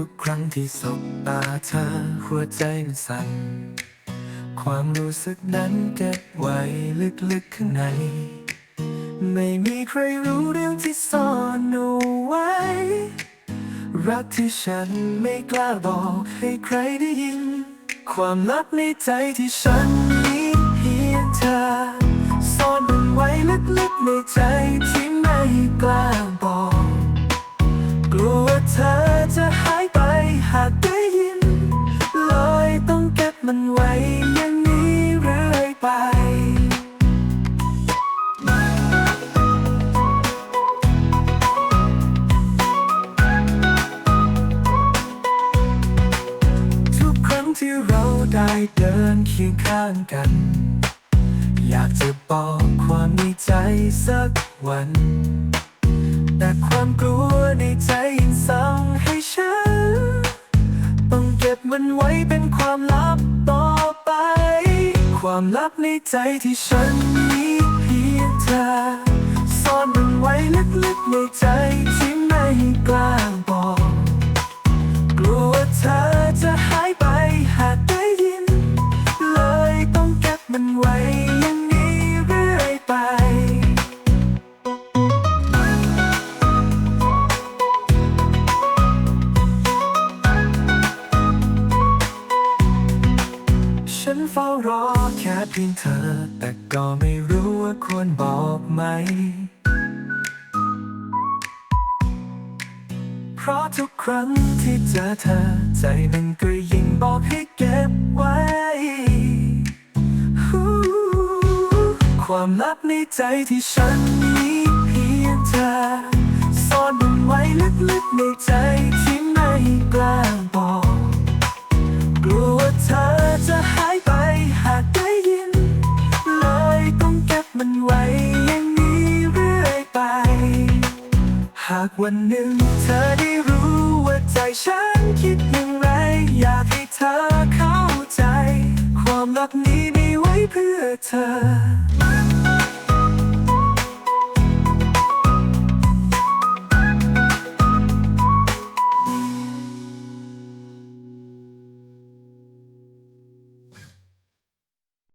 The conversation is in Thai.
ทุกครั้งที่สบตาเธอหัวใจมันสั่น ความรู้สึกนั้นเก็บไว้ลึกๆข้างใน ไม่มีใครรู้เรื่องที่ซ่อนเอาไว้ รักที่ฉันไม่กล้าบอกให้ใครได้ยิน ความลับในใจที่ฉันมีเพียงเธอ มันไว้อย่างนี้เรื่อยไป ทุกครั้งที่เราได้เดินเคียงข้างกัน อยากจะบอกความในใจสักวัน ความลับในใจที่ฉันมี ฉันเฝ้ารอแค่เพียงเธอ แต่ก็ไม่รู้ว่าควรบอกไหม เพราะทุกครั้งที่เจอเธอ ใจมันก็ยิ่งบอกให้เก็บไว้ ความลับในใจที่ฉันมีากวันหนึ่งเธอได้รู้ว่าใจฉันคิดอย่างไร อยากให้เธอเข้าใจ ความลับนี้มีไว้เพื่อเธอ